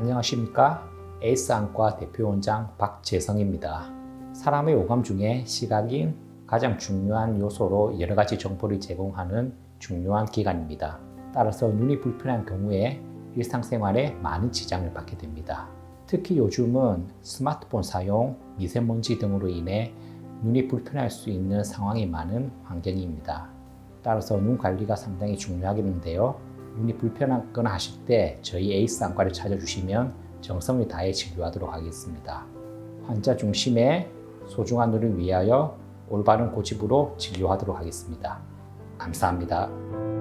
안녕하십니까? 에이스 안과 대표원장 박재성입니다. 사람의 오감 중에 시각인 가장 중요한 요소로 여러 가지 정보를 제공하는 중요한 기관입니다. 따라서 눈이 불편한 경우에 일상생활에 많은 지장을 받게 됩니다. 특히 요즘은 스마트폰 사용, 미세먼지 등으로 인해 눈이 불편할 수 있는 상황이 많은 환경입니다. 따라서 눈 관리가 상당히 중요하겠는데요. 눈이 불편하거나 하실 때 저희 에이스 안과를 찾아주시면 정성을 다해 진료하도록 하겠습니다. 환자 중심의 소중한 눈을 위하여 올바른 고집으로 진료하도록 하겠습니다. 감사합니다.